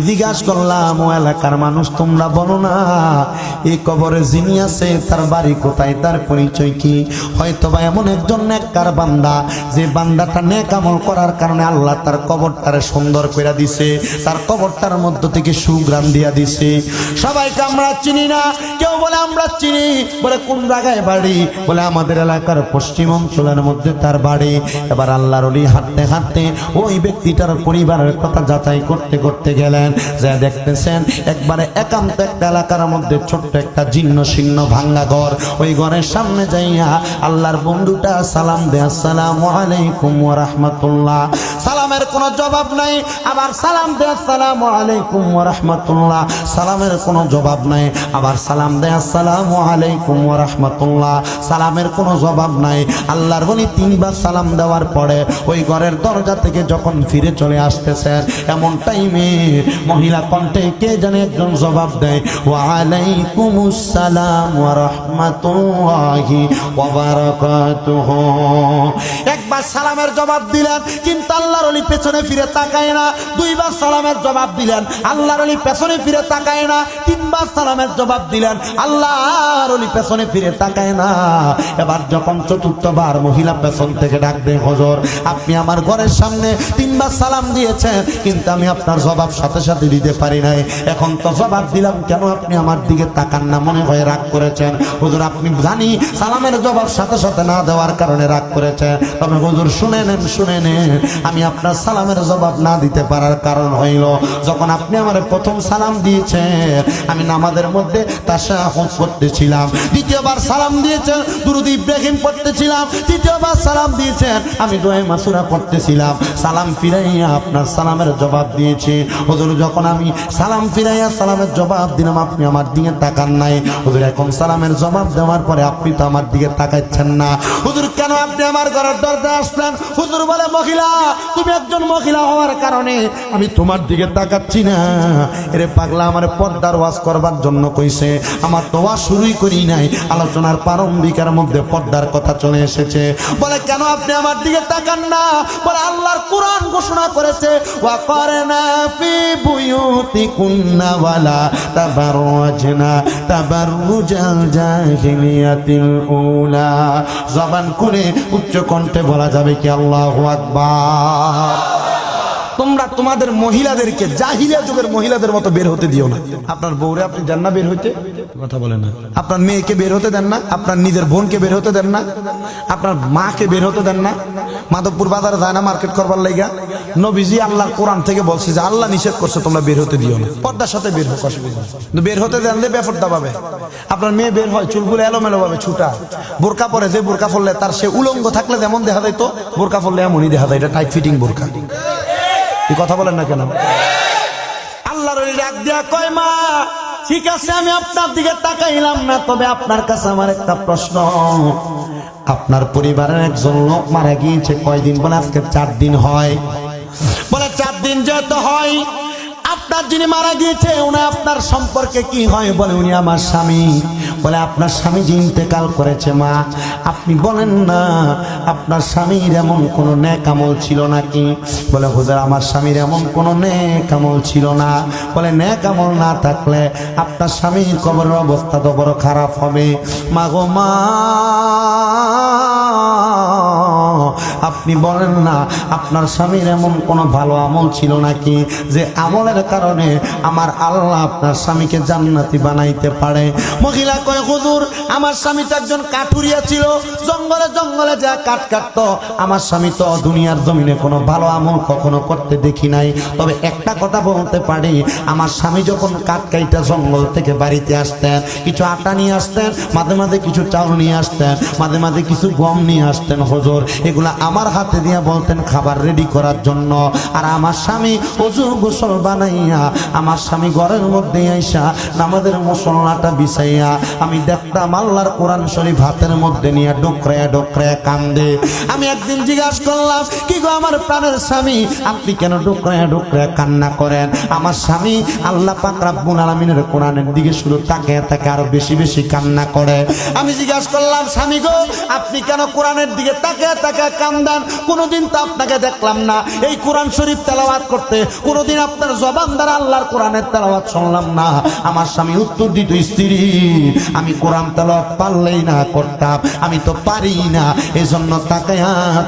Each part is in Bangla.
জিজ্ঞাসা করলাম, ও এলাকার মানুষ তোমরা বলো না, এই কবরে যিনি আছে, তার বাড়ি কোথায়, তার পরিচয় কি? হয়তো বা এমন একজন নেককার বান্দা, যে বান্দাটা নেক আমল করার কারণে আল্লাহ তার কবরটারে সুন্দর করে দিছে, তার কবরটার মধ্য থেকে সুগ্রাম দিয়া দিছে। সবাইকে আমরা চিনি না, কেউ বলে আমরা চিনি, বলে কোন জায়গায় বাড়ি? বলে আমাদের এলাকার পশ্চিম অঞ্চলের মধ্যে তার বাড়ি। এবার আল্লাহর হাঁটতে হাঁটতে ওই ব্যক্তিটার পরিবারের কথা যাচাই করতে করতে গেলেন। যে দেখতেছেন, একবারে একান্ত একটা এলাকার মধ্যে ছোট্ট একটা জীর্ণ শীর্ণ ভাঙ্গা ঘর। ওই ঘরের সামনে যাইয়া আল্লাহর বন্ধুটা সালাম দে আসসালামু আলাইকুম রাহমাতুল্লাহ। সালামের কোনো জবাব নাই, আবার সালাম দে আসসালামু আলাইকুম রাহমাতুল্লাহ। সালামের কোনো জবাব নাই, আবার সালাম দে আসসালামু আলাইকুম রাহমাতুল্লাহ। সালামের কোনো জবাব নাই, আল্লাহর বলি তিনবার সালাম দেওয়ার পরে ওই ঘরের দরজা থেকে যখন ফিরে চলে আসতেছেন, এমন টাইমে মহিলা কণ্ঠে কে জানে একজন জবাব দেয়? ওয়ালাইকুম আসসালাম ওয়া রাহমাতুল্লাহি ওয়া বারাকাতুহু। একবার সালামের জবাব দিলেন, কিন্তু আল্লাহর অলি পেছনে ফিরে তাকায় না। দুইবার সালামের জবাব দিলেন, আল্লাহর অলি পেছনে ফিরে তাকায় না। তিনবার সালামের জবাব দিলেন, আল্লাহর অলি পেছনে ফিরে তাকায় না। এবার যখন চতুর্থবার মহিলা পেছন থেকে ডাকবে হজর, আপনি আমার ঘরের সামনে তিনবার সালাম দিয়েছেন, কিন্তু আমি আপনার জবাব সাথে সাথে দিতে পারি নাই। এখন তো জবাব দিলাম, কেন আপনি আমার দিকে তাকান না? মনে হয় রাগ করেছেন। হুজুর, আপনি জানি সালামের জবাব সাথে সাথে না দেওয়ার কারণে রাগ করেছেন, তবে হুজুর শুনে নেন শুনে নেন আমি আপনার সালামের জবাব না দিতে পারার কারণ হইল, যখন আপনি আমার প্রথম সালাম দিয়েছেন, আমি নামাজের মধ্যে তাশাহুদ করতেছিলাম দ্বিতীয়বার সালাম দিয়েছেন, দুরুদ ইব্রাহিম পড়তেছিলাম। তৃতীয়বার সালাম দিয়েছেন, আমি দোয়া মাসুরা পড়তেছিলাম। সালাম ফিরাইয়া আপনার সালামের জবাব দিয়েছি। হুজুর, যখন আমি সালাম ফিরাইয়া সালামের জবাব দিলাম, আপনি আমার দিকে তাকান নাই। হুজুর, এখন সালামের জবাব দেওয়ার পরে আপনি তো আমার দিকে তাকাচ্ছেন না। হুজুর, কেন আপনি আমার ঘরের দরজায় আসলেন হুজুর বলে, মহিলা, তুমি একজন মহিলা হওয়ার কারণে আমি তোমার দিকে তাকাচ্ছি না। এরে পাগলা, আমার পর্দার ওয়াজ করবার জন্য কইছে। আমার তো ওয়াজ শুরুই করি নাই। আলোচনার প্রারম্ভিকের মধ্যে পর্দার কথা চলে এসেছে। বলে, কেন আপনি আমার দিকে তাকান না? বলে, আল্লাহর কোরআন ঘোষণা করেছে, ওয়া করনা ফি বুয়ুতিকুন্না ওয়ালা তাবাররাজনা তাবাররুজাল জাহিলিয়াতিল উলা। জবান করে উচ্চ কণ্ঠে বলা যাবে কি আল্লাহ আকবার? তোমরা তোমাদের মহিলাদেরকে জাহিলিয়া যুগের মহিলাদের মতো বের হতে দিও না। আপনার বউরে আপনি জান না বের হইতে কথা বলেন না। আপনার মেয়েকে বের হতে দেন না আপনার নিজের বোনকে বের হতে দেন না আপনার মাকে বের হতে দেন না মাধবপুর বাজারে যায় না মার্কেট করবার লাইগা? নবীজি আল্লাহর কোরআন থেকে বলছে যে আল্লাহ নিষেধ করছে, তোমরা বের হতে দিও না। পর্দার সাথে বের হোক, অসুবিধা বের হতে জানলে ব্যাপারটা পাবে। আপনার মেয়ে বের হয়, চুলগুলো এলোমেলো ভাবে ছুটা। বোরকা পরে যে বোরকা পরলে তার সে উলঙ্গ থাকলে যেমন দেখা যায় তো, বোরকা পরলে এমনই দেখা যায়। এটা টাইট ফিটিং বোরকা। এই কথা বলেন না কেন? আল্লাহর ওই ডাক দিয়া কয়, মা, ঠিক আছে, আমি আপনার দিকে তাকাইলাম না, তবে আপনার কাছে আমার একটা প্রশ্ন। আপনার পরিবারের একজন লোক মারা গিয়েছে, কয়দিন বলে আজকে চার দিন হয়। বলে, চার দিন যত হয়, আপনার যিনি মারা গিয়েছে, উনি আপনার সম্পর্কে কি হয়? বলে, উনি আমার স্বামী। বলে, আপনার স্বামী যে ইন্তেকাল করেছে, মা, আপনি বলেন না, আপনার স্বামীর এমন কোনো ন্যাক আমল ছিল নাকি? বলে, হুজুর, আমার স্বামীর এমন কোনো ন্যাক আমল ছিল না। বলে, ন্যাক আমল না থাকলে আপনার স্বামীর কবরের অবস্থা তো বড় খারাপ হবে। মা গো, মা আপনি বলেন না, আপনার স্বামীর এমন কোনো ভালো আমল ছিল নাকি? যে আমলের কারণে আমার আল্লাহ আপনার স্বামীকে জান্নাতি বানাইতে পারে। মহিলা কয়, হুজুর, আমার স্বামী তো একজন কাঠুরিয়া ছিল। জঙ্গলে জঙ্গলে যা কাঠ কাটতো, আমার স্বামী তো দুনিয়ার জমিনে কোনো ভালো আমল কখনো করতে দেখি নাই। তবে একটা কথা বলতে পারি, আমার স্বামী যখন কাঠ কাইটা জঙ্গল থেকে বাড়িতে আসতেন, কিছু আটা নিয়ে আসতেন, মাঝে মাঝে কিছু চাউল নিয়ে আসতেন, মাঝে মাঝে কিছু গম নিয়ে আসতেন, হজর এগুলা আমার হাতে দিয়ে বলতেন, খাবার রেডি করার জন্য। আর আমার স্বামী অজু গোসল বানাইয়া, আমার স্বামী ঘরের মধ্যে আইসা নামাজের মশলাটা বিছাইয়া, আমি দেখতাম আল্লাহর কোরআন শরীফ হাতের মধ্যে নিয়ে ডোকরায়া ডোকরায়া কান্দে। আমি একদিন জিজ্ঞাসা করলাম, কি গো আমার প্রাণের স্বামী? আপনি কেন ডোকরায়া ডোকরায়া কান্না করেন? আমার স্বামী আল্লাহ পাক রাব্বুল আলামিনের কোরআনের দিকে শুধু তাকে তাকে আরও বেশি বেশি কান্না করে। আমি জিজ্ঞাসা করলাম, স্বামী গো, আপনি কেন কোরআনের দিকে তাকে তাকে তাকে কান্দান, কোনোদিন তো আপনাকে দেখলাম না। এই কোরআন শরীফ তেলাওয়াত করতে, কোনোদিন আপনার জবান দ্বারা আল্লাহর কোরআনের তেলাওয়াত শুনলাম না। আমার স্বামী উত্তর দিত, স্ত্রী, আমি কোরআন তেলাওয়াত পারলেই না করতাম, আমি তো পারি না। এই জন্য তাকে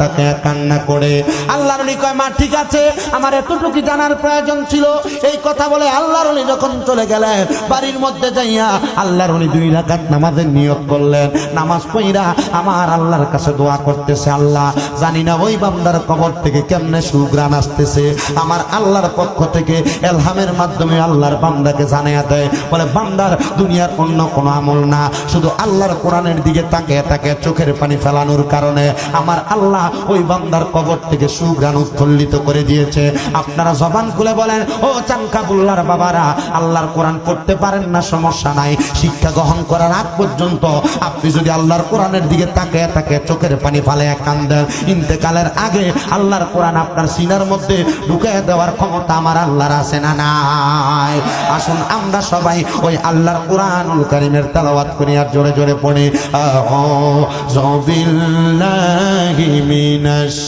তাকে কান্না করে। আল্লাহর কয়, মা, ঠিক আছে, আমার এতটুকু জানার প্রয়োজন ছিল। এই কথা বলে আল্লাহর অলি যখন চলে গেলেন, বাড়ির মধ্যে যাইয়া আল্লাহর অলি দুই রাকাত নামাজের নিয়োগ করলেন। নামাজ পইরা আমার আল্লাহর কাছে দোয়া করতেছে, আল্লাহ জানি না ওই বান্দার কবর থেকে কেমনে সুগ্রাণ আসতেছে। আমার আল্লাহর পক্ষ থেকে এলহামের মাধ্যমে আল্লাহর বান্দাকে জানাইয়া দেয়। বলে, বান্দার দুনিয়ার অন্য কোনো আমল না, শুধু আল্লাহর কোরআনের দিকে তাকে তাকে চোখের পানি ফেলানোর কারণে আমার আল্লাহ ওই বান্দার কবর থেকে সুগ্রাণ উৎফুল্লিত করে দিয়েছে। আপনারা জবান খুলে বলেন, ও চানকাবুল্লার বাবারা, আল্লাহর কোরআন পড়তে পারেন না, সমস্যা নাই। শিক্ষা গ্রহণ করার আগ পর্যন্ত আপনি যদি আল্লাহর কোরআনের দিকে তাকে তাকে চোখের পানি ফালে কান্দেন ইন্তেকালের আগে আল্লাহর কোরআন আপনার সিনার মধ্যে ঢুকে দেওয়ার ক্ষমতা আমার আল্লাহর আছে না নাই আসুন আমরা সবাই ওই আল্লাহর কোরআনুল কারিমের তেলাওয়াত করি আর জোরে জোরে পড়ি আউযু বিল্লাহি মিনাশ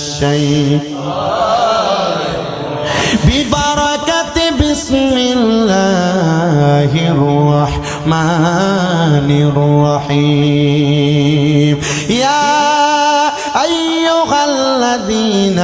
ببركة بسم الله الرحمن الرحيم يا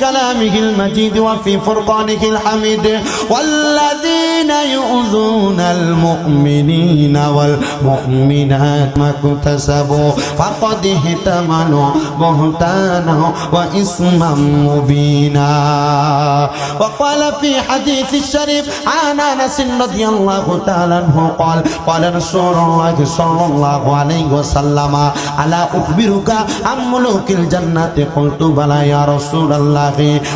كلامه المجيد وفي فرقانه الحميد والذين يؤذون المؤمنين والمؤمنات ما اكتسبوا فقد احتملوا بهتانا وإثما مبينا وقال في حديث الشريف عن انس رضي الله تعالى عنه قال قال رسول الله صلى الله عليه وسلم الا اخبرك عن ملوك الجنه قلت بلى يا رسول الله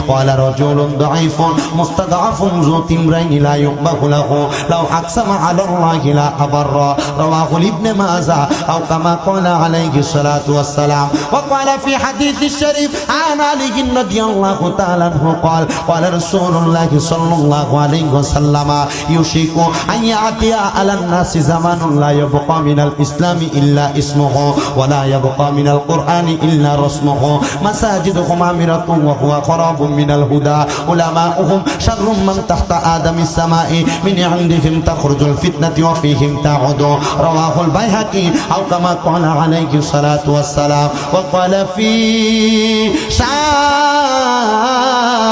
قال رجل ضعيف مستضعف ذو تمرين لا يقبه له. لو أقسم على الله لا أبر. رواه ابن ماجه أو كما قال عليه الصلاة والسلام. وقال في حديث الشريف عن علي رضي الله تعالى عنه قال قال رسول الله صلى الله عليه وسلم يشيك أن يأتي على الناس زمان لا يبقى من الإسلام إلا اسمه ولا يبقى من القرآن إلا رسمه. مساجدهم عامرة وهو خراب من الهدى علماؤهم شر من تحت آدم السماء من عندهم تخرج الفتنة وفيهم تعود رواه البيهقي أو كما قال عليه الصلاة والسلام وقال في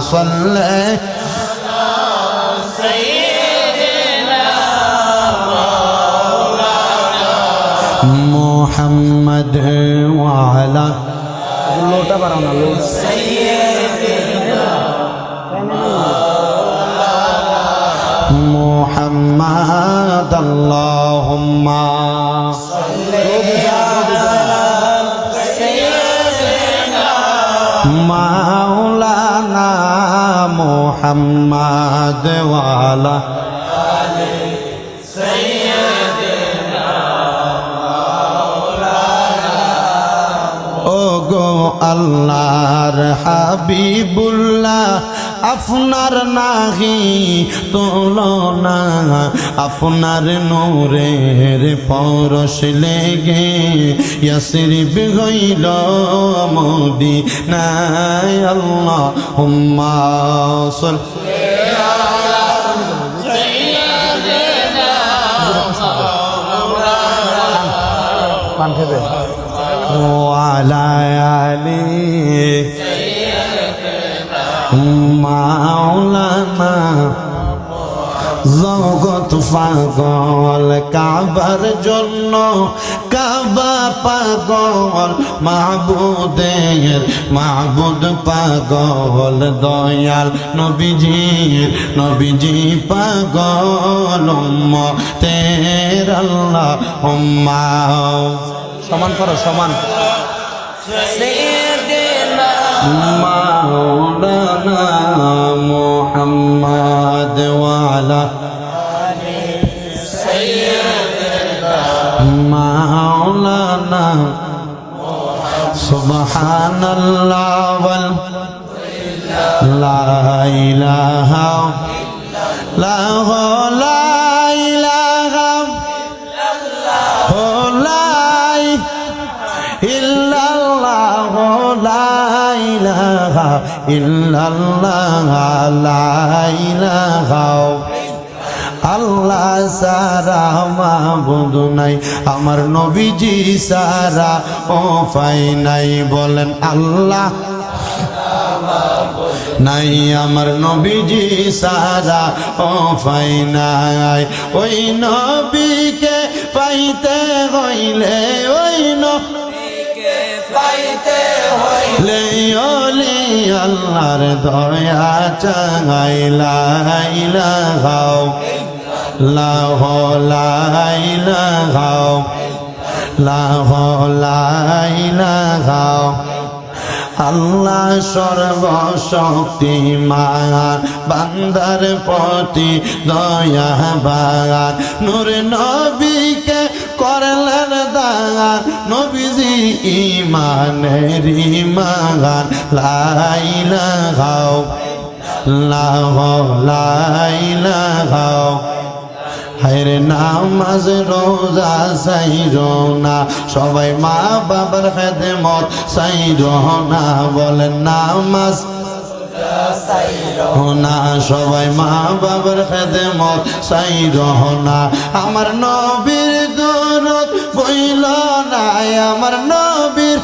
صل মোহাম্মদ ওয়ালা ও গো আল্লাহর হাবিবুল্লাহ আপনার নাহি তুলনা আপনার নূরের পরশ লেগে ইয়াসরিব হইল মোদি নাই আল্লাহ হুম্মা সল পান খেবে মাওলানা জগত পাগল কাবার জন্য কাবা পাগল মাহবুদের মাহবুদ পাগল দয়াল নবীজির নবীজি পাগল তের আল্লাহ সমান করো সমান। مولانا محمد وعلى مولانا سبحان الله وال لا إله لا لا ইল্লাল্লাহ, লা ইলাহা। আল্লাহ সারা মাবুদ নাই, আমার নবীজি সারা ও ফাই নাই। বলেন, আল্লাহ নাই, আমার নবীজি সারা ও ফাই নাই। ওই নবীকে পাইতে হইলে ওই নবীকে পাইতে হইলে ওলি আল্লাহর দয়া চাইলা ইলাহাও। লাহ লাইলাহাও লাহ লাইলাহাও আল্লাহ সর্বশক্তিমান, বান্দার প্রতি দয়া বাগান নূর দান নবীজি ইমানের ইমান লাইলা গাও লাহ লাইলা গাও নামাজ, রোজা না, সবাই মা বাবার খেদমত সাইর না, বলেন নামাজ না, সবাই মা বাবার খেদমত সাইর না। আমার নবীর দরদ বইল না আমার নবীর।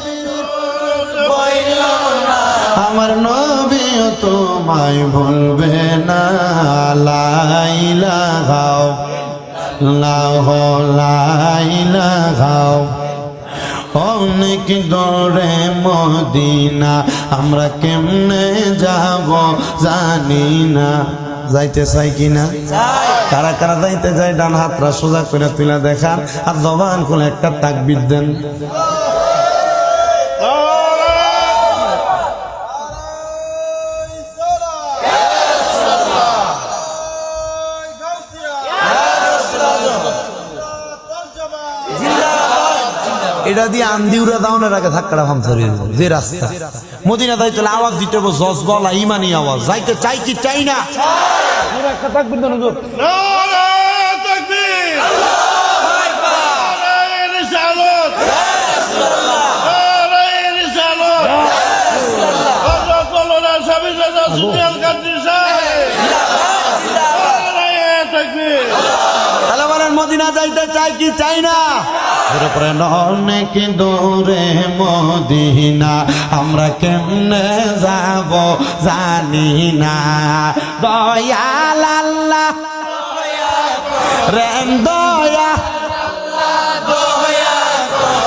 আমার নবী তোমায় ভুলবে না। লাইলা গাও লাহ লাইলা গাও অনেক দৌড়ে মদিনা, আমরা কেমনে যাব জানি না। যাইতে চাই কিনা? কারা কারা যাইতে যায়, ডান হাতরা সোজা করে তুলে দেখান। আর জবান কোন একটা তাকবির দেন। এটা দিয়ে আন্দিউরা দাউনের আগে ধাক্কাটা ভাম ধরে যে রাস্তা মদিনা যাইতে হলে আওয়াজ দিতে হবে জজ গলা ইমানি আওয়াজ যাইতে চাই কি চাই না একটা মদিনা যাইতে চাই কি চাই না? অনেক দূরে মদিনা? আমরা কেমনে যাব জানি না। দয়াল আল্লাহ। রেন দয়া।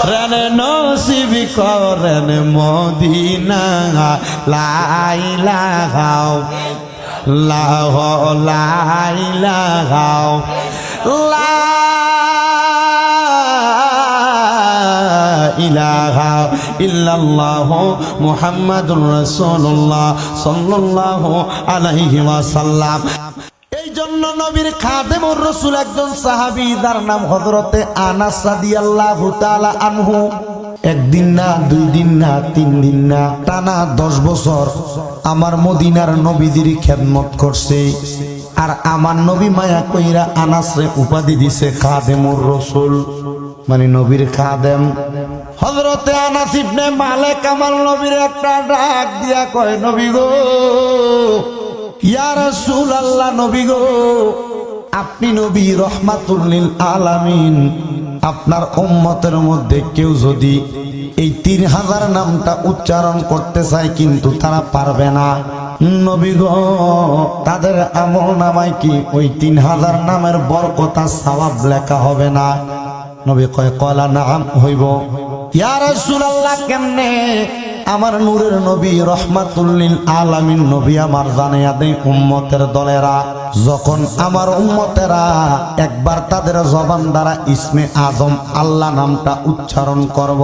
রেন নসিব করেন মদিনা। লাইলা গাও লাহ লাইলা গাও লা ইলাহা ইল্লাল্লাহ মুহাম্মাদুর রাসূলুল্লাহ সাল্লাল্লাহু আলাইহি ওয়াসাল্লাম। এই একজন নাম একদিন না, দুই দিন না, তিন দিন না, টানা দশ বছর আমার মদিনার নবীদের খেদমত করছে। আর আমার নবী মায়া কইরা আনাসরে উপাধি দিছে খাদেমুর রসুল। মানে নবীর খাদেম। হজরতে আনাস ইবনে মালিক আমার নবীর একটা ডাক দিয়া কয়, নবী গো, ইয়া রাসূল আল্লাহ নবী গো, আপনি নবী রহমাতুল্লিল আলামিন। আপনার উম্মতের মধ্যে কেউ যদি এই তিন হাজার নামটা উচ্চারণ করতে চায়, কিন্তু তারা পারবে না। তাদের আমল নামায় কি ওই তিন হাজার নামের বরকতা সওয়াব লেখা হবে না? নবী কয়, কলা নাম হইব। কেমনে? আমার নূরের নবী রহমাতুল্লিল আলামিন, নবী আমার জানাইয়া দেই উম্মতের দলেরা। যখন আমার উম্মতেরা একবার তাদের জবান দ্বারা ইসমে আজম আল্লাহ নামটা উচ্চারণ করব